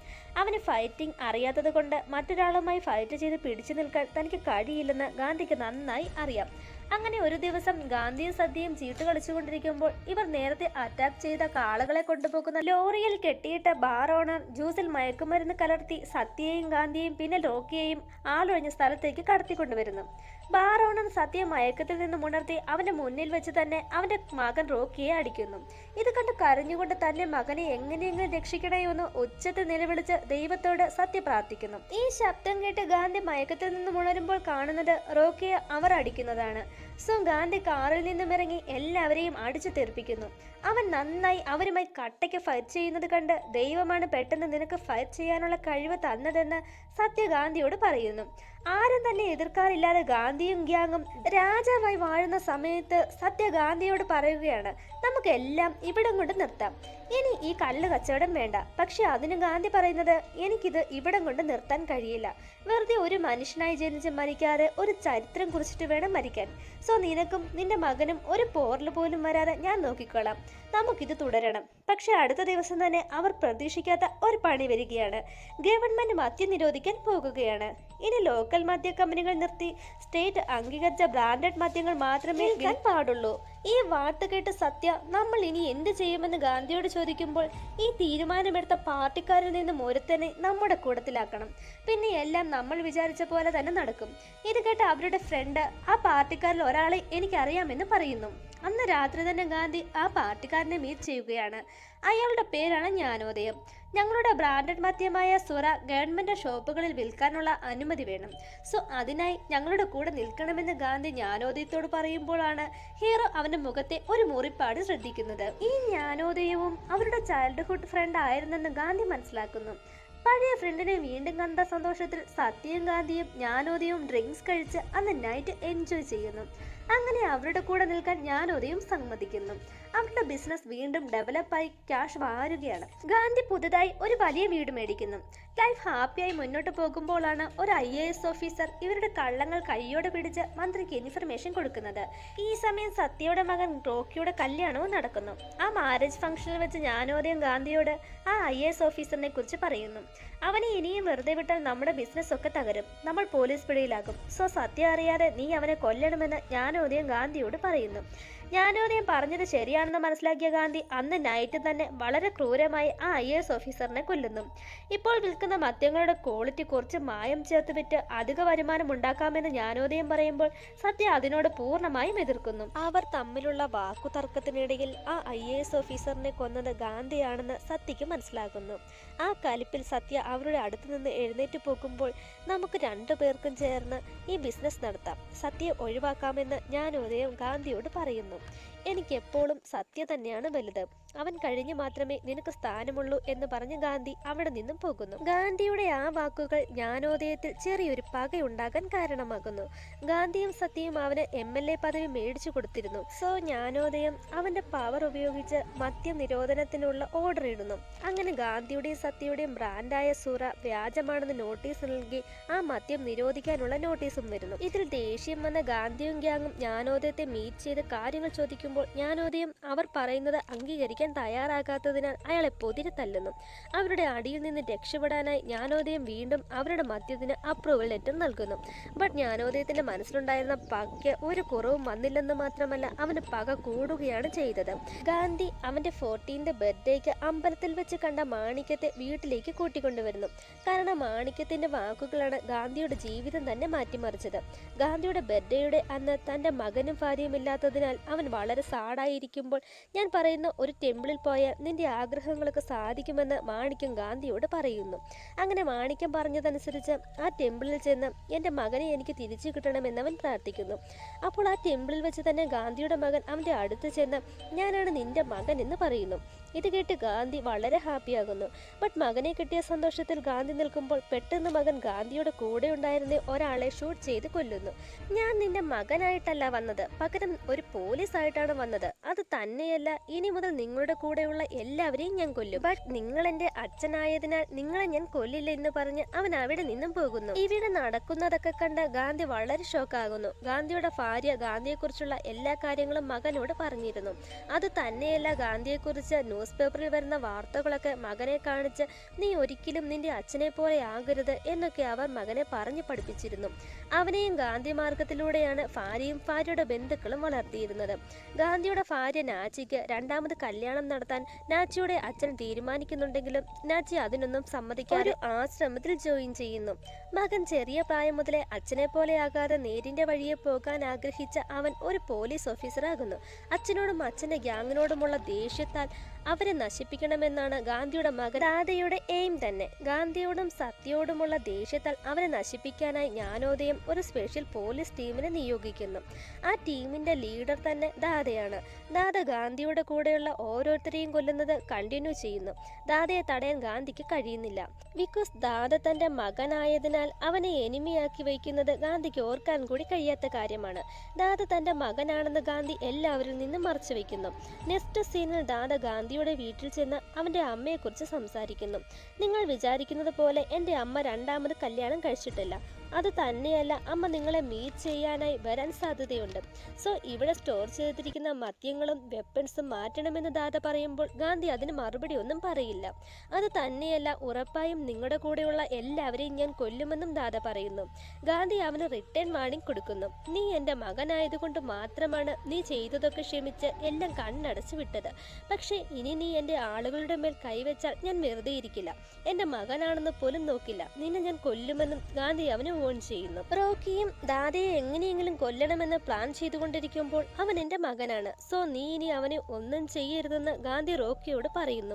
അവന് ഫൈറ്റിംഗ് അറിയാത്തത് കൊണ്ട് മറ്റൊരാളുമായി ഫൈറ്റ് ചെയ്ത് പിടിച്ചു നിൽക്കാൻ തനിക്ക് കഴിയില്ലെന്ന് ഗാന്ധിക്ക് നന്നായി അറിയാം. അങ്ങനെ ഒരു ദിവസം ഗാന്ധിയും സദ്യയും ചീട്ട് കളിച്ചുകൊണ്ടിരിക്കുമ്പോൾ ഇവർ നേരത്തെ അറ്റാക്ക് ചെയ്ത കാളകളെ കൊണ്ടുപോകുന്ന ലോറിയിൽ കെട്ടിയിട്ട ബാർ ഓണർ ജ്യൂസിൽ മയക്കുമരുന്ന് കലർത്തി സത്യയെയും ഗാന്ധിയെയും പിന്നെ ലോക്കിയെയും ആളൊഴിഞ്ഞ സ്ഥലത്തേക്ക് കടത്തിക്കൊണ്ടുവരുന്നു. ബാർ സത്യ മയക്കത്തിൽ നിന്നും ഉണർത്തി അവന്റെ മുന്നിൽ വെച്ച് തന്നെ അവന്റെ മകൻ റോക്കിയെ അടിക്കുന്നു. ഇത് കണ്ട് കരഞ്ഞുകൊണ്ട് തന്റെ മകനെ എങ്ങനെയെങ്കിലും രക്ഷിക്കണേ എന്ന് ഉച്ചത്തിൽ നിലവിളിച്ച് ദൈവത്തോട് സത്യ പ്രാർത്ഥിക്കുന്നു. ഈ ശബ്ദം കേട്ട് ഗാന്ധി മയക്കത്തിൽ നിന്നും ഉണരുമ്പോൾ കാണുന്നത് റോക്കിയെ അവർ അടിക്കുന്നതാണ്. സോ ഗാന്ധി കാറിൽ നിന്നും ഇറങ്ങി എല്ലാവരെയും അടിച്ചു തെറിപ്പിക്കുന്നു. അവൻ നന്നായി അവരുമായി കട്ടയ്ക്ക് ഫൈറ്റ് ചെയ്യുന്നത് കണ്ട് ദൈവമാണ് പെട്ടെന്ന് നിനക്ക് ഫൈറ്റ് ചെയ്യാനുള്ള കഴിവ് തന്നതെന്ന് സത്യ ഗാന്ധിയോട് പറയുന്നു. ആരും തന്നെ എതിർക്കാറില്ലാതെ ഗാന്ധിയും ഗ്യാങ്ങും രാജാവായി വാഴുന്ന സമയത്ത് സത്യ ഗാന്ധിയോട് പറയുകയാണ് നമുക്കെല്ലാം ഇവിടം കൊണ്ട് നിർത്താം. ഇനി ഈ കല്ല് കച്ചവടം വേണ്ട. പക്ഷെ അതിന് ഗാന്ധി പറയുന്നത് എനിക്കിത് ഇവിടം കൊണ്ട് നിർത്താൻ കഴിയില്ല. വെറുതെ ഒരു മനുഷ്യനായി ജനിച്ച് മരിക്കാതെ ഒരു ചരിത്രം കുറിച്ചിട്ട് വേണം മരിക്കാൻ. സോ നിനക്കും നിന്റെ മകനും ഒരു പോറൽ പോലും വരാതെ ഞാൻ നോക്കിക്കോളാം. നമുക്കിത് തുടരണം. പക്ഷെ അടുത്ത ദിവസം തന്നെ അവർ പ്രതീക്ഷിക്കാത്ത ഒരു പണി വരികയാണ്. ഗവൺമെന്റ് മദ്യം നിരോധിക്കാൻ പോകുകയാണ്. ഇനി ലോക്കൽ മദ്യ കമ്പനികൾ നിർത്തി സ്റ്റേറ്റ് അംഗീകരിച്ച ബ്രാൻഡഡ് മദ്യങ്ങൾ മാത്രമേ വിൽക്കാൻ പാടുള്ളൂ. ഈ വാർത്ത കേട്ട് സത്യ നമ്മൾ ഇനി എന്ത് ചെയ്യുമെന്ന് ഗാന്ധിയോട് ചോദിക്കുമ്പോൾ ഈ തീരുമാനമെടുത്ത പാർട്ടിക്കാരിൽ നിന്നും ഒരുത്തനെ നമ്മുടെ കൂടത്തിലാക്കണം പിന്നെ എല്ലാം നമ്മൾ വിചാരിച്ച പോലെ തന്നെ നടക്കും. ഇത് കേട്ട് അവരുടെ ഫ്രണ്ട് ആ പാർട്ടിക്കാരിൽ ഒരാളെ എനിക്കറിയാമെന്ന് പറയുന്നു. അന്ന് രാത്രി തന്നെ ഗാന്ധി ആ പാർട്ടിക്കാരനെ മീറ്റ് ചെയ്യുകയാണ്. അയാളുടെ പേരാണ് ജ്ഞാനോദയം. ഞങ്ങളുടെ ബ്രാൻഡഡ് മദ്യമായ സുറ ഗവൺമെന്റ് ഷോപ്പുകളിൽ വിൽക്കാനുള്ള അനുമതി വേണം. സോ അതിനായി ഞങ്ങളുടെ കൂടെ നിൽക്കണമെന്ന് ഗാന്ധി ജ്ഞാനോദയത്തോട് പറയുമ്പോഴാണ് ഹീറോ അവന്റെ മുഖത്തെ ഒരു മുറിപ്പാട് ശ്രദ്ധിക്കുന്നത്. ഈ ജ്ഞാനോദയവും അവരുടെ ചൈൽഡ്ഹുഡ് ഫ്രണ്ട് ആയിരുന്നെന്ന് ഗാന്ധി മനസ്സിലാക്കുന്നു. പഴയ ഫ്രണ്ടിനെ വീണ്ടും കണ്ട സന്തോഷത്തിൽ സത്യയും ഗാന്ധിയും ജ്ഞാനോദയവും ഡ്രിങ്ക്സ് കഴിച്ച് അന്ന് നൈറ്റ് എൻജോയ് ചെയ്യുന്നു. അങ്ങനെ അവരുടെ കൂടെ നിൽക്കാൻ ജ്ഞാനോദയം സമ്മതിക്കുന്നു. അവരുടെ ബിസിനസ് വീണ്ടും ഡെവലപ്പായി ക്യാഷ് വാരുകയാണ്. ഗാന്ധി പുതുതായി ഒരു വലിയ വീട് മേടിക്കുന്നു. ലൈഫ് ഹാപ്പിയായി മുന്നോട്ട് പോകുമ്പോഴാണ് ഒരു ഐ എ എസ് ഓഫീസർ ഇവരുടെ കള്ളങ്ങൾ കൈയോടെ പിടിച്ച് മന്ത്രിക്ക് ഇൻഫർമേഷൻ കൊടുക്കുന്നത്. ഈ സമയം സത്യയുടെ മകൻ റോക്കിയുടെ കല്യാണവും നടക്കുന്നു. ആ മാരേജ് ഫംഗ്ഷനിൽ വെച്ച് ഞാനോദ്യം ഗാന്ധിയോട് ആ ഐ എ എസ് ഓഫീസറിനെ കുറിച്ച് പറയുന്നു. അവനെ ഇനിയും വെറുതെ വിട്ടാൽ നമ്മുടെ ബിസിനസ് ഒക്കെ തകരും. നമ്മൾ പോലീസ് പിടിയിലാകും. സോ സത്യം അറിയാതെ നീ അവനെ കൊല്ലണമെന്ന് ഞാനോദ്യം ഗാന്ധിയോട് പറയുന്നു. ജ്ഞാനോദയം പറഞ്ഞത് ശരിയാണെന്ന് മനസ്സിലാക്കിയ ഗാന്ധി അന്ന് നൈറ്റ് തന്നെ വളരെ ക്രൂരമായി ആ ഐ എസ് ഓഫീസറിനെ കൊല്ലുന്നു. ഇപ്പോൾ വിൽക്കുന്ന മദ്യങ്ങളുടെ ക്വാളിറ്റി കുറച്ച് മായം ചേർത്ത് വിറ്റ് അധിക വരുമാനം ഉണ്ടാക്കാമെന്ന് ജ്ഞാനോദയം പറയുമ്പോൾ സത്യ അതിനോട് പൂർണമായും എതിർക്കുന്നു. അവർ തമ്മിലുള്ള വാക്കുതർക്കത്തിനിടയിൽ ആ ഐ എസ് ഓഫീസറിനെ കൊന്നത് ഗാന്ധിയാണെന്ന് സത്യക്ക് മനസ്സിലാകുന്നു ആ കലിപ്പിൽ സത്യ അവരുടെ അടുത്ത് നിന്ന് എഴുന്നേറ്റ് പോകുമ്പോൾ നമുക്ക് രണ്ടു പേർക്കും ചേർന്ന് ഈ ബിസിനസ് നടത്താം. സത്യയെ ഒഴിവാക്കാമെന്ന് ഞാൻ ഉദയം ഗാന്ധിയോട് പറയുന്നു. എനിക്ക് എപ്പോഴും സത്യ തന്നെയാണ് വലുത്. അവൻ കഴിഞ്ഞു മാത്രമേ നിനക്ക് സ്ഥാനമുള്ളൂ എന്ന് പറഞ്ഞ് ഗാന്ധി അവിടെ നിന്നും പോകുന്നു. ഗാന്ധിയുടെ ആ വാക്കുകൾ ജ്ഞാനോദയത്തിൽ ചെറിയൊരു പകയുണ്ടാകാൻ കാരണമാകുന്നു. ഗാന്ധിയും സത്യയും അവന് എം എൽ എ പദവി മേടിച്ചു കൊടുത്തിരുന്നു. സോ ജ്ഞാനോദയം അവന്റെ പവർ ഉപയോഗിച്ച് മദ്യനിരോധനത്തിനുള്ള ഓർഡർ ഇടുന്നു. അങ്ങനെ ഗാന്ധിയുടെയും സത്യയുടെയും ബ്രാൻഡായ സുറ വ്യാജമാണെന്ന് നോട്ടീസ് നൽകി ആ മദ്യം നിരോധിക്കാനുള്ള നോട്ടീസും വരുന്നു. ഇതിൽ ദേഷ്യം വന്ന ഗാന്ധിയും ഗ്യാങ്ങും ജ്ഞാനോദയത്തെ മീറ്റ് ചെയ്ത് കാര്യങ്ങൾ ചോദിക്കുമ്പോൾ ജ്ഞാനോദയം അവർ പറയുന്നത് അംഗീകരിക്കാൻ തയ്യാറാകാത്തതിനാൽ അയാളെ പൊതിരെ തല്ലുന്നു. അവരുടെ അടിയിൽ നിന്ന് രക്ഷപ്പെടാനായി ജ്ഞാനോദയം വീണ്ടും അവരുടെ മദ്യത്തിന് അപ്രൂവൽ ലെറ്റർ നൽകുന്നു. ബട്ട് ജ്ഞാനോദയത്തിന്റെ മനസ്സിലുണ്ടായിരുന്ന പകയ്ക്ക് ഒരു കുറവും വന്നില്ലെന്ന് മാത്രമല്ല അവന് പക കൂടുകയാണ് ചെയ്തത്. ഗാന്ധി അവന്റെ ഫോർട്ടീൻത് ബർത്ത്ഡേക്ക് അമ്പലത്തിൽ വെച്ച് കണ്ട മാണിക്യത്തെ വീട്ടിലേക്ക് കൂട്ടിക്കൊണ്ടുവരുന്നു. കാരണം മാണിക്യത്തിന്റെ വാക്കുകളാണ് ഗാന്ധിയുടെ ജീവിതം തന്നെ മാറ്റിമറിച്ചത്. ഗാന്ധിയുടെ ബർത്ത്ഡേയുടെ അന്ന് തന്റെ മകനും ഭാര്യയും ഇല്ലാത്തതിനാൽ അവൻ വളരെ സാഡായിരിക്കുമ്പോൾ ഞാൻ പറയുന്ന ഒരു ടെമ്പിളിൽ പോയാൽ നിന്റെ ആഗ്രഹങ്ങളൊക്കെ സാധിക്കുമെന്ന് മാണിക്യം ഗാന്ധിയോട് പറയുന്നു. അങ്ങനെ മാണിക്യം പറഞ്ഞതനുസരിച്ച് ആ ടെമ്പിളിൽ ചെന്ന് എന്റെ മകനെ എനിക്ക് തിരിച്ചു കിട്ടണമെന്നവൻ പ്രാർത്ഥിക്കുന്നു. അപ്പോൾ ആ ടെമ്പിളിൽ വെച്ച് തന്നെ ഗാന്ധിയുടെ മകൻ അവന്റെ അടുത്ത് ചെന്ന് ഞാനാണ് നിന്റെ മകൻ എന്ന് പറയുന്നു. ഇത് കേട്ട് ഗാന്ധി വളരെ ഹാപ്പിയാകുന്നു ബട്ട് മകനെ കിട്ടിയ സന്തോഷത്തിൽ ഗാന്ധി നിൽക്കുമ്പോൾ പെട്ടെന്ന് മകൻ ഗാന്ധിയുടെ കൂടെ ഉണ്ടായിരുന്ന ഒരാളെ ഷൂട്ട് ചെയ്ത് കൊല്ലുന്നു. ഞാൻ നിന്റെ മകനായിട്ടല്ല വന്നത്. പകരം ഒരു പോലീസ് ആയിട്ടാണ് വന്നത്. അത് തന്നെയല്ല ഇനി മുതൽ നിങ്ങളുടെ കൂടെയുള്ള എല്ലാവരെയും ഞാൻ കൊല്ലും. ബട്ട് നിങ്ങൾ എന്റെ അച്ഛനായതിനാൽ നിങ്ങളെ ഞാൻ കൊല്ലില്ല എന്ന് പറഞ്ഞ് അവൻ അവിടെ നിന്നും പോകുന്നു. ഇവിടെ നടക്കുന്നതൊക്കെ കണ്ട് ഗാന്ധി വളരെ ഷോക്ക് ഷോക്കാകുന്നു ഗാന്ധിയുടെ ഭാര്യ ഗാന്ധിയെക്കുറിച്ചുള്ള എല്ലാ കാര്യങ്ങളും മകനോട് പറഞ്ഞിരുന്നു. അത് തന്നെയല്ല ഗാന്ധിയെക്കുറിച്ച് ന്യൂസ് പേപ്പറിൽ വരുന്ന വാർത്തകളൊക്കെ മകനെ കാണിച്ച് നീ ഒരിക്കലും നിന്റെ അച്ഛനെ പോലെ ആകരുത് എന്നൊക്കെ അവർ മകനെ പറഞ്ഞു പഠിപ്പിച്ചിരുന്നു. അവനെയും ഗാന്ധി മാർഗത്തിലൂടെയാണ് ഭാര്യയും ഭാര്യയുടെ ബന്ധുക്കളും വളർത്തിയിരുന്നത്. ഗാന്ധിയുടെ ഭാര്യ നാച്ചിക്ക് രണ്ടാമത് കല്യാണം നടത്താൻ നാച്ചിയുടെ അച്ഛൻ തീരുമാനിക്കുന്നുണ്ടെങ്കിലും നാച്ചി അതിനൊന്നും സമ്മതിക്കാതെ ആശ്രമത്തിൽ ജോയിൻ ചെയ്യുന്നു. മകൻ ചെറിയ പ്രായം മുതലേ അച്ഛനെ പോലെയാകാതെ നേരിന്റെ വഴിയെ പോകാൻ ആഗ്രഹിച്ച അവൻ ഒരു പോലീസ് ഓഫീസറാകുന്നു. അച്ഛനോടും അച്ഛന്റെ ഗ്യാങ്ങിനോടുമുള്ള ദേഷ്യത്താൽ അവരെ നശിപ്പിക്കണമെന്നാണ് ഗാന്ധിയുടെ മകൻ രാധയുടെ എയിം തന്നെ. ഗാന്ധിയോടും സത്യയോടുമുള്ള ദേഷ്യത്താൽ അവരെ നശിപ്പിക്കാനായി ജ്ഞാനോദയം ഒരു സ്പെഷ്യൽ പോലീസ് ടീമിനെ നിയോഗിക്കുന്നു. ആ ടീമിന്റെ ലീഡർ തന്നെ ദാദയാണ്. ദാദ ഗാന്ധിയുടെ കൂടെയുള്ള ഓരോരുത്തരെയും കൊല്ലുന്നത് കണ്ടിന്യൂ ചെയ്യുന്നു. ദാദയെ തടയാൻ ഗാന്ധിക്ക് കഴിയുന്നില്ല. ബിക്കോസ് ദാദ തന്റെ മകനായതിനാൽ അവനെ എനിമിയാക്കി വയ്ക്കുന്നത് ഗാന്ധിക്ക് ഓർക്കാൻ കൂടി കഴിയാത്ത കാര്യമാണ്. ദാദ തന്റെ മകനാണെന്ന് ഗാന്ധി എല്ലാവരിൽ നിന്നും മറച്ചു വയ്ക്കുന്നു. നെക്സ്റ്റ് സീനിൽ ദാദ ഗാന്ധിയുടെ വീട്ടിൽ ചെന്ന് അവന്റെ അമ്മയെക്കുറിച്ച് സംസാരിക്കുന്നു. നിങ്ങൾ വിചാരിക്കുന്നത് പോലെ എന്റെ അമ്മ രണ്ടാമത് കല്യാണം കഴിച്ചിട്ടില്ല. അത് തന്നെയല്ല അമ്മ നിങ്ങളെ മീറ്റ് ചെയ്യാനായി വരാൻ സാധ്യതയുണ്ട്. സോ ഇവിടെ സ്റ്റോർ ചെയ്തിരിക്കുന്ന മദ്യങ്ങളും വെപ്പൺസും മാറ്റണമെന്ന് ദാദ പറയുമ്പോൾ ഗാന്ധി അതിന് മറുപടി ഒന്നും പറയില്ല. അത് തന്നെയല്ല ഉറപ്പായും നിങ്ങളുടെ കൂടെയുള്ള എല്ലാവരെയും ഞാൻ കൊല്ലുമെന്നും ദാദ പറയുന്നു. ഗാന്ധി അവന് റിട്ടേൺ വാണിംഗ് കൊടുക്കുന്നു. നീ എന്റെ മകനായതുകൊണ്ട് മാത്രമാണ് നീ ചെയ്തതൊക്കെ ക്ഷമിച്ച് എല്ലാം കണ്ണടച്ചു വിട്ടത്. പക്ഷേ ഇനി നീ എന്റെ ആളുകളുടെ മേൽ കൈവച്ചാൽ ഞാൻ വെറുതെ ഇരിക്കില്ല. എന്റെ മകനാണെന്ന് പോലും നോക്കില്ല. നിന്നെ ഞാൻ കൊല്ലുമെന്നും ഗാന്ധി അവന് വോൺ ചെയ്യുന്നു. റോക്കിയും ദാദയെ എങ്ങനെയെങ്കിലും കൊല്ലണമെന്ന് പ്ലാൻ ചെയ്തുകൊണ്ടിരിക്കുമ്പോൾ അവൻ എന്റെ മകനാണ്. സോ നീ ഇനി അവനെ ഒന്നും ചെയ്യരുതെന്ന് ഗാന്ധി റോക്കിയോട് പറയുന്നു.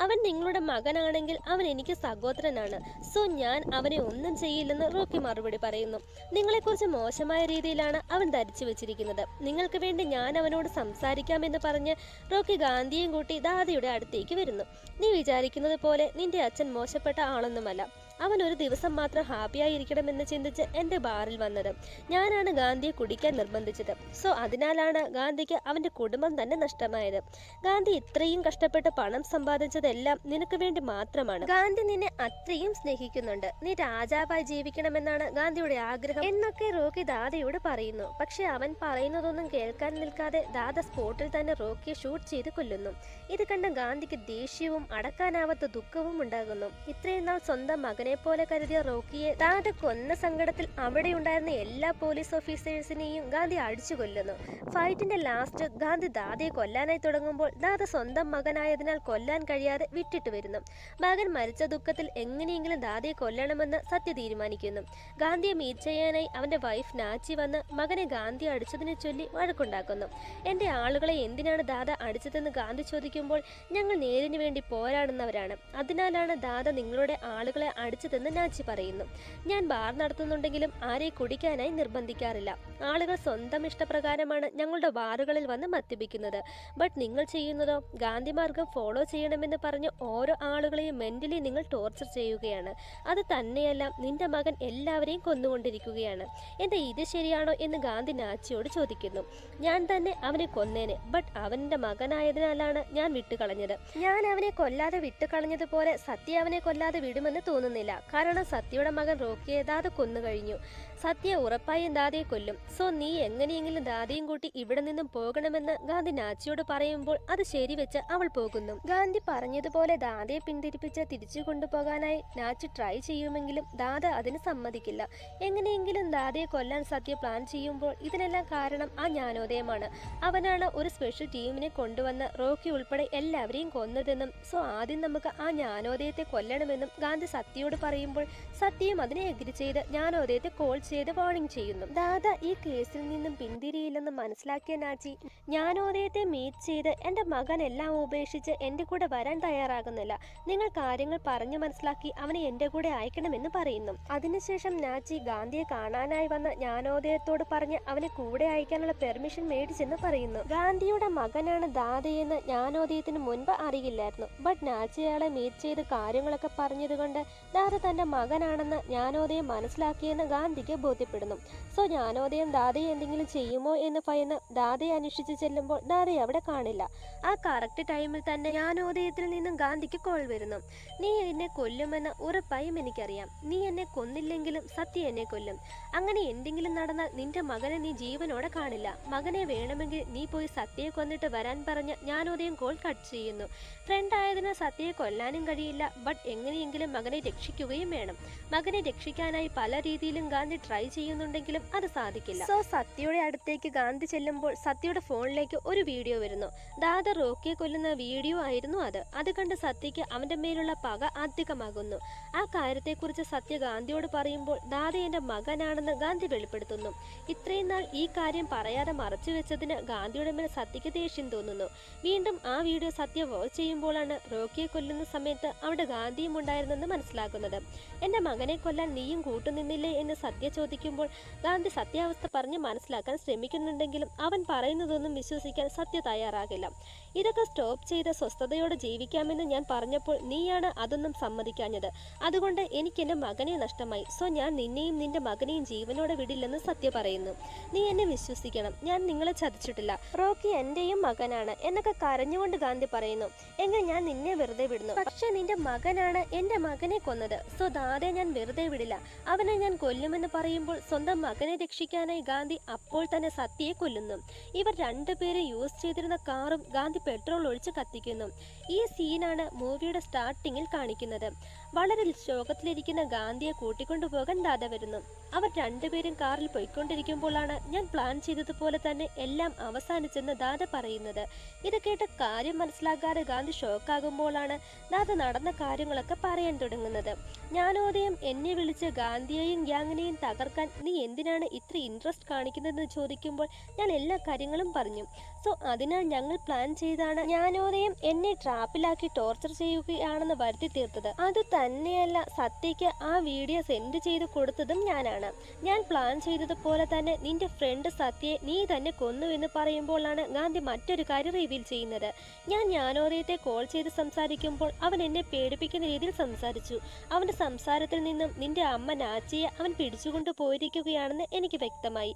അവൻ നിങ്ങളുടെ മകനാണെങ്കിൽ അവൻ എനിക്ക് സഹോദരനാണ്. സോ ഞാൻ അവനെ ഒന്നും ചെയ്യില്ലെന്ന് റോക്കി മറുപടി പറയുന്നു. നിങ്ങളെക്കുറിച്ച് മോശമായ രീതിയിലാണ് അവൻ ധരിച്ചു വെച്ചിരിക്കുന്നത്. നിങ്ങൾക്ക് വേണ്ടി ഞാൻ അവനോട് സംസാരിക്കാമെന്ന് പറഞ്ഞ് റോക്കി ഗാന്ധിയും കൂട്ടി ദാദയുടെ അടുത്തേക്ക് വരുന്നു. നീ വിചാരിക്കുന്നത് പോലെ നിന്റെ അച്ഛൻ മോശപ്പെട്ട ആളൊന്നുമല്ല. അവൻ ഒരു ദിവസം മാത്രം ഹാപ്പിയായിരിക്കണമെന്ന് ചിന്തിച്ച് എന്റെ ബാറിൽ വന്നത്. ഞാനാണ് ഗാന്ധിയെ കുടിക്കാൻ നിർബന്ധിച്ചത്. സോ അതിനാലാണ് ഗാന്ധിക്ക് അവന്റെ കുടുംബം തന്നെ നഷ്ടമായത്. ഗാന്ധി ഇത്രയും കഷ്ടപ്പെട്ട് പണം സമ്പാദിച്ചതെല്ലാം നിനക്ക് വേണ്ടി മാത്രമാണ്. ഗാന്ധി നിന്നെ അത്രയും സ്നേഹിക്കുന്നുണ്ട്. നീ രാജാവായി ജീവിക്കണമെന്നാണ് ഗാന്ധിയുടെ ആഗ്രഹം എന്നൊക്കെ റോക്കി ദാദയോട് പറയുന്നു. പക്ഷെ അവൻ പറയുന്നതൊന്നും കേൾക്കാൻ നിൽക്കാതെ ദാദ സ്പോട്ടിൽ തന്നെ റോക്കിയെ ഷൂട്ട് ചെയ്ത് കൊല്ലുന്നു. ഇത് കണ്ട ഗാന്ധിക്ക് ദേഷ്യവും അടക്കാനാവാത്ത ദുഃഖവും ഉണ്ടാകുന്നു. ഇത്രയും നാൾ സ്വന്തം മകനെ പോലെ കരുതിയ റോക്കിയെ ദാദ കൊന്ന സങ്കടത്തിൽ അവിടെ ഉണ്ടായിരുന്ന എല്ലാ പോലീസ് ഓഫീസേഴ്സിനെയും ഗാന്ധി അടിച്ചു കൊല്ലുന്നു. ഫൈറ്റിന്റെ ലാസ്റ്റ് ഗാന്ധി ദാദയെ കൊല്ലാനായി തുടങ്ങുമ്പോൾ ദാദ സ്വന്തം മകനായതിനാൽ കൊല്ലാൻ കഴിയാതെ വിട്ടിട്ട് വരുന്നു. മകൻ മരിച്ച ദുഃഖത്തിൽ എങ്ങനെയെങ്കിലും ദാദയെ കൊല്ലണമെന്ന് സത്യ തീരുമാനിക്കുന്നു. ഗാന്ധിയെ മീറ്റ് ചെയ്യാനായി അവന്റെ വൈഫ് നാച്ചി വന്ന് മകനെ ഗാന്ധി അടിച്ചതിനെ ചൊല്ലി വഴക്കുണ്ടാക്കുന്നു. എന്റെ ആളുകളെ എന്തിനാണ് ദാദ അടിച്ചതെന്ന് ഗാന്ധി ചോദിക്കുമ്പോൾ ഞങ്ങൾ നേരിന് വേണ്ടി പോരാടുന്നവരാണ്. അതിനാലാണ് ദാദ നിങ്ങളുടെ ആളുകളെ അടിച്ചതെന്ന് നാച്ചി പറയുന്നു. ഞാൻ ബാർ നടത്തുന്നുണ്ടെങ്കിലും ആരെ കുടിക്കാനായി നിർബന്ധിക്കാറില്ല. ആളുകൾ സ്വന്തം ഇഷ്ടപ്രകാരമാണ് ഞങ്ങളുടെ ബാറുകളിൽ വന്ന് മദ്യപിക്കുന്നത്. ബട്ട് നിങ്ങൾ ചെയ്യുന്നതോ? ഗാന്ധി മാർഗം ഫോളോ ചെയ്യണമെന്ന് പറഞ്ഞ് ഓരോ ആളുകളെയും മെന്റലി നിങ്ങൾ ടോർച്ചർ ചെയ്യുകയാണ്. അത് തന്നെയല്ല നിന്റെ മകൻ എല്ലാവരെയും കൊന്നുകൊണ്ടിരിക്കുകയാണ്. എന്താ ഇത് ശരിയാണോ എന്ന് ഗാന്ധി നാച്ചിയോട് ചോദിക്കുന്നു. ഞാൻ തന്നെ അവനെ കൊന്നേനെ ബട്ട് അവന്റെ മകനായതിനാലാണ് ഞാൻ വിട്ടുകളഞ്ഞത്. ഞാൻ അവനെ കൊല്ലാതെ വിട്ടുകളഞ്ഞതുപോലെ സത്യ അവനെ കൊല്ലാതെ വിടുമെന്ന് തോന്നുന്നില്ല. കാരണം സത്യയുടെ മകൻ റോക്കിയെ ദാദ കൊന്നു കഴിഞ്ഞു. സത്യ ഉറപ്പായും ദാദയെ കൊല്ലും. സോ നീ എങ്ങനെയെങ്കിലും ദാദയും കൂട്ടി ഇവിടെ നിന്നും പോകണമെന്ന് ഗാന്ധി നാച്ചിയോട് പറയുമ്പോൾ അത് ശരിവെച്ച് അവൾ പോകുന്നു. ഗാന്ധി പറഞ്ഞതുപോലെ ദാദയെ പിന്തിരിപ്പിച്ച് തിരിച്ചു കൊണ്ടുപോകാനായി നാച്ചി ട്രൈ ചെയ്യുമെങ്കിലും ദാദ അതിന് സമ്മതിക്കില്ല. എങ്ങനെയെങ്കിലും ദാദയെ കൊല്ലാൻ സത്യ പ്ലാൻ ചെയ്യുമ്പോൾ ഇതിനെല്ലാം കാരണം ആ ജ്ഞാനോദയമാണ്. അവനാണ് ഒരു സ്പെഷ്യൽ ടീമിനെ കൊണ്ടുവന്ന് റോക്കി ഉൾപ്പെടെ എല്ലാവരെയും കൊന്നതെന്നും സോ ആദ്യം നമുക്ക് ആ ജ്ഞാനോദയത്തെ കൊല്ലണമെന്നും ഗാന്ധി സത്യയോട് ദാദയോട് പറയുമ്പോൾ സത്യം അതിനെ എഗ്രി ചെയ്ത് ജ്ഞാനോദയത്തെ കോൾ ചെയ്ത് വാർണിംഗ് ചെയ്യുന്നു. ദാദ ഈ കേസിൽ നിന്നും പിന്തിരിയില്ലെന്ന് മനസ്സിലാക്കിയ നാച്ചി ജ്ഞാനോദയത്തെ മീറ്റ് ചെയ്ത് എന്റെ മകൻ എല്ലാം ഉപേക്ഷിച്ച് എന്റെ കൂടെ വരാൻ തയ്യാറാകുന്നില്ല. നിങ്ങൾ കാര്യങ്ങൾ പറഞ്ഞു മനസ്സിലാക്കി അവനെ എന്റെ കൂടെ അയക്കണമെന്ന് പറയുന്നു. അതിനുശേഷം നാച്ചി ഗാന്ധിയെ കാണാനായി വന്ന ജ്ഞാനോദയത്തോട് പറഞ്ഞ് അവനെ കൂടെ അയക്കാനുള്ള പെർമിഷൻ മേടിച്ചെന്ന് പറയുന്നു. ഗാന്ധിയുടെ മകനാണ് ദാദയെന്ന് ജ്ഞാനോദയത്തിന് മുൻപ് അറിയില്ലായിരുന്നു. ബട്ട് നാച്ചി അയാളെ മീറ്റ് ചെയ്ത് കാര്യങ്ങളൊക്കെ പറഞ്ഞതുകൊണ്ട് ദാദ തന്റെ മകനാണെന്ന് ജ്ഞാനോദയം മനസ്സിലാക്കിയെന്ന് ഗാന്ധിക്ക് ബോധ്യപ്പെടുന്നു. സോ ജ്ഞാനോദയം ദാദയെ എന്തെങ്കിലും ചെയ്യുമോ എന്ന് ഭയന്ന് ദാദയെ അന്വേഷിച്ച് ചെല്ലുമ്പോൾ ദാദയെ അവിടെ കാണില്ല. ആ കറക്റ്റ് ടൈമിൽ തന്നെ ജ്ഞാനോദയത്തിൽ നിന്നും ഗാന്ധിക്ക് കോൾ വരുന്നു. നീ എന്നെ കൊല്ലുമെന്ന് ഉറപ്പായും എനിക്കറിയാം. നീ എന്നെ കൊന്നില്ലെങ്കിലും സത്യം എന്നെ കൊല്ലും. അങ്ങനെ എന്തെങ്കിലും നടന്നാൽ നിന്റെ മകനെ നീ ജീവനോടെ കാണില്ല. മകനെ വേണമെങ്കിൽ നീ പോയി സത്യയെ കൊന്നിട്ട് വരാൻ പറഞ്ഞ് ജ്ഞാനോദയം കോൾ കട്ട് ചെയ്യുന്നു. ഫ്രണ്ട് ആയതിനാൽ സത്യയെ കൊല്ലാനും കഴിയില്ല. ബട്ട് എങ്ങനെയെങ്കിലും മകനെ രക്ഷിക്കുകയും വേണം. മകനെ രക്ഷിക്കാനായി പല രീതിയിലും ഗാന്ധി ട്രൈ ചെയ്യുന്നുണ്ടെങ്കിലും അത് സാധിക്കില്ല. സോ സത്യയുടെ അടുത്തേക്ക് ഗാന്ധി ചെല്ലുമ്പോൾ സത്യയുടെ ഫോണിലേക്ക് ഒരു വീഡിയോ വരുന്നു. ദാദ റോക്കിയെ കൊല്ലുന്ന വീഡിയോ ആയിരുന്നു അത്. അത് കണ്ട് സത്യയ്ക്ക് അവന്റെ മേലുള്ള പക അധികമാകുന്നു. ആ കാര്യത്തെക്കുറിച്ച് സത്യ ഗാന്ധിയോട് പറയുമ്പോൾ ദാദ എന്റെ മകനാണെന്ന് ഗാന്ധി വെളിപ്പെടുത്തുന്നു. ഇത്രയും നാൾ ഈ കാര്യം പറയാതെ മറച്ചു വെച്ചതിന് ഗാന്ധിയുടെ മേൽ സത്യയ്ക്ക് ദേഷ്യം തോന്നുന്നു. വീണ്ടും ആ വീഡിയോ സത്യ വാച്ച് ചെയ്യുമ്പോഴാണ് റോക്കിയെ കൊല്ലുന്ന സമയത്ത് അവിടെ ഗാന്ധിയും ഉണ്ടായിരുന്നെന്ന് മനസ്സിലാക്കുന്നത് എന്റെ മകനെ കൊല്ലാൻ നീയും കൂട്ടുനിന്നില്ലേ? എന്ന് സത്യ ചോദിക്കുമ്പോൾ ഗാന്ധി സത്യാവസ്ഥ പറഞ്ഞ് മനസ്സിലാക്കാൻ ശ്രമിക്കുന്നുണ്ടെങ്കിലും അവൻ പറയുന്നതൊന്നും വിശ്വസിക്കാൻ സത്യ തയ്യാറാകില്ല. ഇതൊക്കെ സ്റ്റോപ്പ് ചെയ്ത് സ്വസ്ഥതയോടെ ജീവിക്കാമെന്ന് ഞാൻ പറഞ്ഞപ്പോൾ നീയാണ് അതൊന്നും സമ്മതിക്കാഞ്ഞത്. അതുകൊണ്ട് എനിക്ക് എന്റെ മകനെ നഷ്ടമായി. സോ ഞാൻ നിന്നെയും നിന്റെ മകനെയും ജീവനോടെ വിടില്ലെന്ന് സത്യ പറയുന്നു. നീ എന്നെ വിശ്വസിക്കണം. ഞാൻ നിങ്ങളെ ചതിച്ചിട്ടില്ല. റോക്കി എന്റെയും മകനാണ് എന്നൊക്കെ കരഞ്ഞുകൊണ്ട് ഗാന്ധി പറയുന്നു. എങ്കിൽ ഞാൻ നിന്നെ വെറുതെ വിടുന്നു. പക്ഷെ നിന്റെ മകനാണ് എന്റെ മകനെ കൊന്നത്. സോ ദാതെ ഞാൻ വെറുതെ വിടില്ല. അവനെ ഞാൻ കൊല്ലുമെന്ന് പറയുമ്പോൾ സ്വന്തം മകനെ രക്ഷിക്കാനായി ഗാന്ധി അപ്പോൾ തന്നെ സത്യയെ കൊല്ലുന്നു. ഇവർ രണ്ടുപേരെ യൂസ് ചെയ്തിരുന്ന കാറും ഗാന്ധി പെട്രോൾ ഒഴിച്ച് കത്തിക്കുന്നു. ഈ സീനാണ് മൂവിയുടെ സ്റ്റാർട്ടിങ്ങിൽ കാണിക്കുന്നത്. വളരെ ശോകത്തിലിരിക്കുന്ന ഗാന്ധിയെ കൂട്ടിക്കൊണ്ടുപോകാൻ ദാദ വരുന്നു. അവർ രണ്ടുപേരും കാറിൽ പോയിക്കൊണ്ടിരിക്കുമ്പോഴാണ് ഞാൻ പ്ലാൻ ചെയ്തതുപോലെ തന്നെ എല്ലാം അവസാനിച്ചെന്ന് ദാദ പറയുന്നത്. ഇത് കേട്ട കാര്യം മനസ്സിലാക്കാതെ ഗാന്ധി ഷോക്കാകുമ്പോഴാണ് ദാദ നടന്ന കാര്യങ്ങളൊക്കെ പറയാൻ തുടങ്ങുന്നത്. ഞാനോദയം എന്നെ വിളിച്ച് ഗാന്ധിയെയും ഗ്യാങ്ങിനെയും തകർക്കാൻ നീ എന്തിനാണ് ഇത്ര ഇൻട്രസ്റ്റ് കാണിക്കുന്നതെന്ന് ചോദിക്കുമ്പോൾ ഞാൻ എല്ലാ കാര്യങ്ങളും പറഞ്ഞു. സോ അതിനാൽ ഞങ്ങൾ പ്ലാൻ ചെയ്താണ് ഞാനോദയം എന്നെ ട്രാപ്പിലാക്കി ടോർച്ചർ ചെയ്യുകയാണെന്ന് വരുത്തി തീർത്തത്. അത് തന്നെയല്ല സത്യയ്ക്ക് ആ വീഡിയോ സെൻഡ് ചെയ്ത് കൊടുത്തതും ഞാനാണ്. ഞാൻ പ്ലാൻ ചെയ്തതുപോലെ തന്നെ നിന്റെ ഫ്രണ്ട് സത്യയെ നീ തന്നെ കൊന്നു എന്ന് പറയുമ്പോഴാണ് ഗാന്ധി മറ്റൊരു കാര്യം റിവീൽ ചെയ്യുന്നത്. ഞാൻ ജ്ഞാനോദയത്തെ കോൾ ചെയ്ത് സംസാരിക്കുമ്പോൾ അവൻ എന്നെ പേടിപ്പിക്കുന്ന രീതിയിൽ സംസാരിച്ചു. അവന്റെ സംസാരത്തിൽ നിന്നും നിന്റെ അമ്മ നാച്ചിയെ അവൻ പിടിച്ചുകൊണ്ട് പോയിരിക്കുകയാണെന്ന് എനിക്ക് വ്യക്തമായി.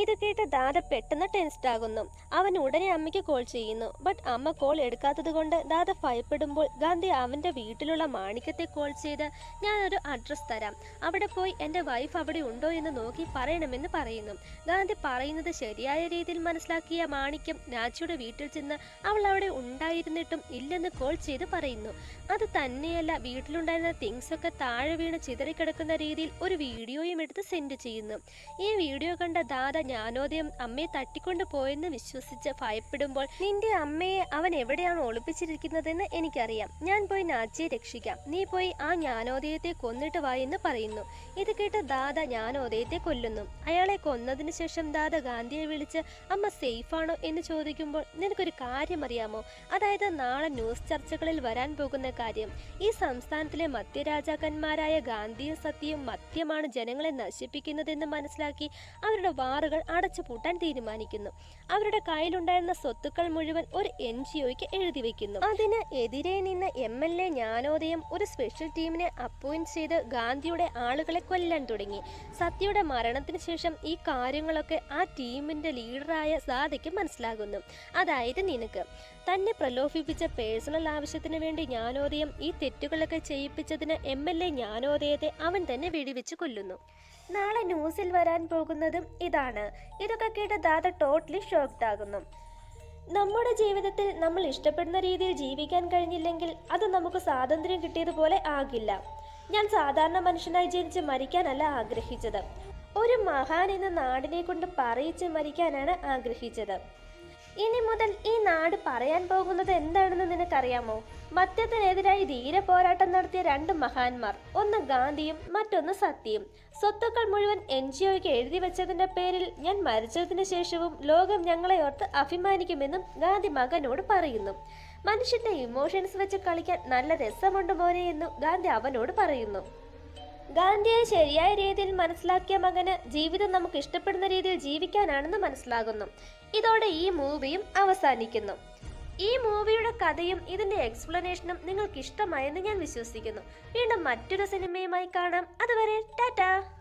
ഇത് കേട്ട് ദാദ പെട്ടെന്ന് ടെൻസ്ഡ് ആകുന്നു. അവൻ ഉടനെ അമ്മയ്ക്ക് കോൾ ചെയ്യുന്നു. ബട്ട് അമ്മ കോൾ എടുക്കാത്തത് കൊണ്ട് ദാദ ഭയപ്പെടുമ്പോൾ ഗാന്ധി അവന്റെ വീട്ടിലുള്ള മാണിക്യത്തെ കോൾ ചെയ്ത് ഞാനൊരു അഡ്രസ് തരാം. അവിടെ പോയി എന്റെ വൈഫ് അവിടെ ഉണ്ടോ എന്ന് നോക്കി പറയണമെന്ന് പറയുന്നു. ഗാന്ധി പറയുന്നത് ശരിയായ രീതിയിൽ മനസ്സിലാക്കിയ മാണിക്യം രാജിയുടെ വീട്ടിൽ ചെന്ന് അവൾ അവിടെ ഉണ്ടായിരുന്നിട്ടും ഇല്ലെന്ന് കോൾ ചെയ്ത് പറയുന്നു. അത് തന്നെയല്ല വീട്ടിലുണ്ടായിരുന്ന തിങ്സ് ഒക്കെ താഴെ വീണ് ചിതറിക്കിടക്കുന്ന രീതിയിൽ ഒരു വീഡിയോയും എടുത്ത് സെൻഡ് ചെയ്യുന്നു. ഈ വീഡിയോ കണ്ട ദാദ ജ്ഞാനോദയം അമ്മയെ തട്ടിക്കൊണ്ട് പോയെന്ന് വിശ്വസിച്ച് ഭയപ്പെടുമ്പോൾ നിന്റെ അമ്മയെ അവൻ എവിടെയാണ് ഒളിപ്പിച്ചിരിക്കുന്നതെന്ന് എനിക്കറിയാം. ഞാൻ പോയി നാച്ചിയെ രക്ഷിക്കാം. നീ പോയി ആ ജ്ഞാനോദയത്തെ കൊന്നിട്ട് വാ എന്ന് പറയുന്നു. ഇത് കേട്ട് ദാദ ജ്ഞാനോദയത്തെ കൊല്ലുന്നു. അയാളെ കൊന്നതിന് ശേഷം ദാദ ഗാന്ധിയെ വിളിച്ച് അമ്മ സേഫാണോ? എന്ന് ചോദിക്കുമ്പോൾ നിനക്കൊരു കാര്യം അറിയാമോ അതായത് നാളെ ന്യൂസ് ചർച്ചകളിൽ വരാൻ പോകുന്ന കാര്യം. ഈ സംസ്ഥാനത്തിലെ മധ്യരാജാക്കന്മാരായ ഗാന്ധിയും സത്യവും മദ്യമാണ് ജനങ്ങളെ നശിപ്പിക്കുന്നതെന്ന് മനസ്സിലാക്കി അവരുടെ വാറുകൾ അടച്ചുപൂട്ടാൻ തീരുമാനിക്കുന്നു. അവരുടെ കയ്യിലുണ്ടായിരുന്ന സ്വത്തുക്കൾ മുഴുവൻ ഒരു എൻ ജി ഒക്ക് എഴുതി വെക്കുന്നു. അതിന് എതിരെ നിന്ന് എം എൽ എ ജ്ഞാനോദയം ഒരു സ്പെഷ്യൽ ടീമിനെ അപ്പോയിന്റ് ചെയ്ത് ഗാന്ധിയുടെ ആളുകളെ കൊല്ലാൻ തുടങ്ങി. സത്യയുടെ മരണത്തിന് ശേഷം ഈ കാര്യങ്ങളൊക്കെ ആ ടീമിന്റെ ലീഡറായ സാദയ്ക്ക് മനസ്സിലാകുന്നു. അതായത് നിനക്ക്. തന്നെ പ്രലോഭിപ്പിച്ച പേഴ്സണൽ ആവശ്യത്തിന് വേണ്ടി ജ്ഞാനോദയം ഈ തെറ്റുകളൊക്കെ ചെയ്യിപ്പിച്ചതിന് എം എൽ എ ജ്ഞാനോദയത്തെ അവൻ തന്നെ വെടിവെച്ച് കൊല്ലുന്നു. നാളെ ന്യൂസിൽ വരാൻ പോകുന്നതും ഇതാണ്. ഇതൊക്കെ കേട്ട് ദാദ ടോട്ടലി ഷോക്ക്ഡ് ആകുന്നു. നമ്മുടെ ജീവിതത്തിൽ നമ്മൾ ഇഷ്ടപ്പെടുന്ന രീതിയിൽ ജീവിക്കാൻ കഴിഞ്ഞില്ലെങ്കിൽ അത് നമുക്ക് സ്വാതന്ത്ര്യം കിട്ടിയതുപോലെ ആകില്ല. ഞാൻ സാധാരണ മനുഷ്യനായി ജനിച്ച് മരിക്കാനല്ല ആഗ്രഹിച്ചത്. ഒരു മഹാൻ എന്ന നാടിനെ കൊണ്ട് പറയിച്ച് മരിക്കാനാണ് ആഗ്രഹിച്ചത്. ഇനി മുതൽ ഈ നാട് പറയാൻ പോകുന്നത് എന്താണെന്ന് നിനക്കറിയാമോ? മദ്യത്തിനെതിരായി ധീര പോരാട്ടം നടത്തിയ രണ്ട് മഹാന്മാർ ഒന്ന് ഗാന്ധിയും മറ്റൊന്ന് സത്യയും. സ്വത്തുക്കൾ മുഴുവൻ എൻ ജി എഴുതി വെച്ചതിന്റെ പേരിൽ ഞാൻ മരിച്ചതിന് ശേഷവും ലോകം ഞങ്ങളെ ഓർത്ത് അഭിമാനിക്കുമെന്നും ഗാന്ധി മകനോട് പറയുന്നു. മനുഷ്യന്റെ ഇമോഷൻസ് വെച്ച് കളിക്കാൻ നല്ല രസമുണ്ട് മോനെ എന്നു ഗാന്ധി അവനോട് പറയുന്നു. ഗാന്ധിയെ ശരിയായ രീതിയിൽ മനസ്സിലാക്കിയ മകന് ജീവിതം നമുക്ക് ഇഷ്ടപ്പെടുന്ന രീതിയിൽ ജീവിക്കാനാണെന്ന് മനസ്സിലാകുന്നു. ഇതോടെ ഈ മൂവിയും അവസാനിക്കുന്നു. ഈ മൂവിയുടെ കഥയും ഇതിന്റെ എക്സ്പ്ലനേഷനും നിങ്ങൾക്ക് ഇഷ്ടമായെന്ന് ഞാൻ വിശ്വസിക്കുന്നു. വീണ്ടും മറ്റൊരു സിനിമയുമായി കാണാം. അതുവരെ ടാറ്റാ!